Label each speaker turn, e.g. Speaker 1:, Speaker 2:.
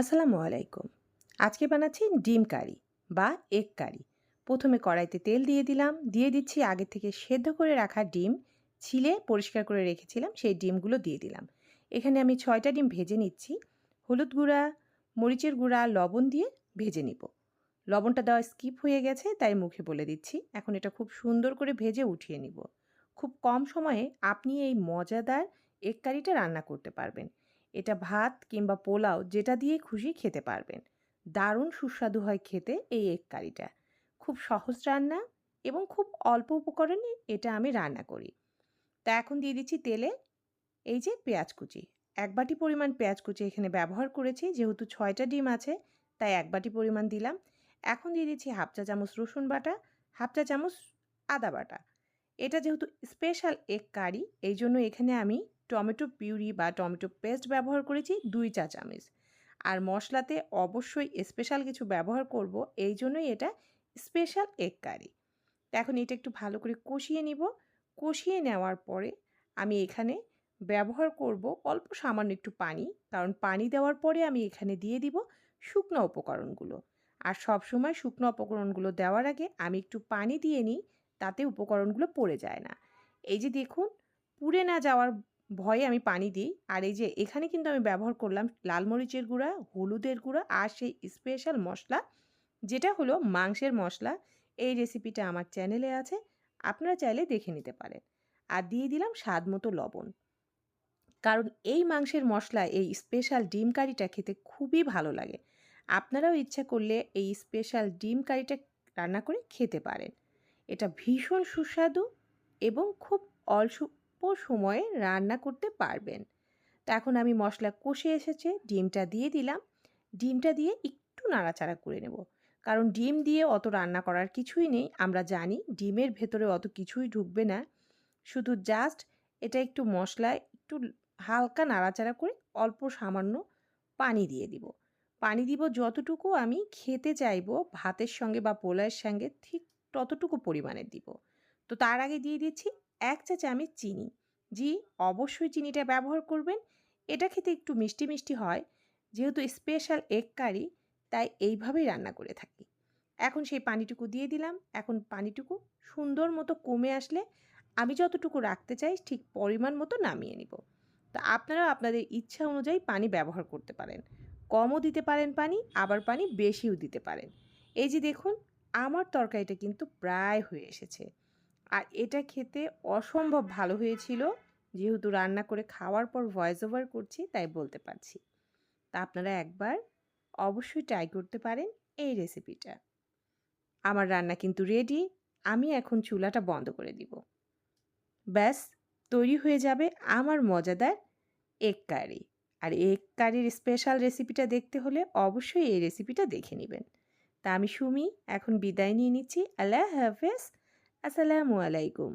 Speaker 1: আসসালামু আলাইকুম। আজকে বানাচ্ছি ডিম কারি বা এগ কারি। প্রথমে কড়াইতে তেল দিয়ে দিলাম, দিয়ে দিচ্ছি আগে থেকে সেদ্ধ করে রাখা ডিম। ছিলে পরিষ্কার করে রেখেছিলাম, সেই ডিমগুলো দিয়ে দিলাম। এখানে আমি ছয়টা ডিম ভেজে নিচ্ছি। হলুদ গুঁড়া, মরিচের গুঁড়া, লবণ দিয়ে ভেজে নিব। লবণটা দেওয়া স্কিপ হয়ে গেছে, তাই মুখে বলে দিচ্ছি। এখন এটা খুব সুন্দর করে ভেজে উঠিয়ে নিব। খুব কম সময়ে আপনি এই মজাদার এগ কারিটা রান্না করতে পারবেন। এটা ভাত কিংবা পোলাও যেটা দিয়ে খুশি খেতে পারবেন। দারুণ সুস্বাদু হয় খেতে এই এগ কারিটা। খুব সহজ রান্না এবং খুব অল্প উপকরণে এটা আমি রান্না করি। তা এখন দিয়ে দিচ্ছি তেলে এই যে পেঁয়াজ কুচি। এক বাটি পরিমাণ পেঁয়াজ কুচি এখানে ব্যবহার করেছি, যেহেতু ছয়টা ডিম আছে, তাই এক বাটি পরিমাণ দিলাম। এখন দিয়ে দিচ্ছি হাফ চা চামচ রসুন বাটা, হাফ চা চামচ আদা বাটা। এটা যেহেতু স্পেশাল এগ কারি, এই জন্য এখানে আমি টমেটো পিউরি বা টমেটো পেস্ট ব্যবহার করেছি দুই চা চামচ আর মশলাতে অবশ্যই স্পেশাল কিছু ব্যবহার করব, এই জন্যই এটা স্পেশাল এগ কারি। এখন এটা একটু ভালো করে কষিয়ে নিব। কষিয়ে নেওয়ার পরে আমি এখানে ব্যবহার করব অল্প সামান্য একটু পানি, কারণ পানি দেওয়ার পরে আমি এখানে দিয়ে দিব শুকনো উপকরণগুলো। আর সব সময় শুকনো উপকরণগুলো দেওয়ার আগে আমি একটু পানি দিয়ে নিই, তাতে উপকরণগুলো পড়ে যায় না। এই যে দেখুন, পুড়ে না যাওয়ার ভয়ে আমি পানি দিই। আর এই যে এখানে কিন্তু আমি ব্যবহার করলাম লাল মরিচের গুঁড়া, হলুদের গুঁড়া আর সেই স্পেশাল মশলা, যেটা হলো মাংসের মশলা। এই রেসিপিটা আমার চ্যানেলে আছে, আপনারা চাইলে দেখে নিতে পারেন। আর দিয়ে দিলাম স্বাদ মতো লবণ। কারণ এই মাংসের মশলা, এই স্পেশাল ডিম কারিটা খেতে খুবই ভালো লাগে। আপনারাও ইচ্ছা করলে এই স্পেশাল ডিম কারিটা রান্না করে খেতে পারেন। এটা ভীষণ সুস্বাদু এবং খুব অল্প সময়ে রান্না করতে পারবেন। তা এখন আমি মশলা কষে এসেছে, ডিমটা দিয়ে দিলাম। ডিমটা দিয়ে একটু নাড়াচাড়া করে নেব। কারণ ডিম দিয়ে অত রান্না করার কিছুই নেই। আমরা জানি ডিমের ভেতরে অত কিছুই ঢুকবে না। শুধু জাস্ট এটা একটু মশলায় একটু হালকা নাড়াচাড়া করে অল্প সামান্য পানি দিয়ে দিব। পানি দিব যতটুকু আমি খেতে চাইব, ভাতের সঙ্গে বা পোলার সঙ্গে ঠিক ততটুকু পরিমাণে দিব। তো তার আগে দিয়ে দিচ্ছি এক চা চামচ চিনি। জি, অবশ্যই চিনিটা ব্যবহার করবেন। এটা খেতে একটু মিষ্টি মিষ্টি হয়। যেহেতু স্পেশাল এগ কারি তাই এইভাবেই রান্না করে থাকি। এখন সেই পানিটুকু দিয়ে দিলাম। এখন পানিটুকু সুন্দর মতো কমে আসলে আমি যতটুকু রাখতে চাই, ঠিক পরিমাণ মতো নামিয়ে নিব। তা আপনারা আপনাদের ইচ্ছা অনুযায়ী পানি ব্যবহার করতে পারেন। কমও দিতে পারেন পানি, আবার পানি বেশিও দিতে পারেন। এই যে দেখুন, আমার তরকারিটা কিন্তু প্রায় হয়ে এসেছে। আর এটা খেতে অসম্ভব ভালো হয়েছিল। যেহেতু রান্না করে খাওয়ার পর ভয়েস ওভার করছি, তাই বলতে পারছি। তা আপনারা একবার অবশ্যই ট্রাই করতে পারেন এই রেসিপিটা আমার রান্না কিন্তু রেডি আমি এখন চুলাটা বন্ধ করে দিব। ব্যাস, তৈরি হয়ে যাবে আমার মজাদার এগ কারি আর এগ কারির স্পেশাল রেসিপিটা দেখতে হলে অবশ্যই এই রেসিপিটা দেখে নেবেন। তা আমি সুমি এখন বিদায় নিয়ে নিচ্ছি। আল্লাহ হাফেজ। আসসালামু আলাইকুম।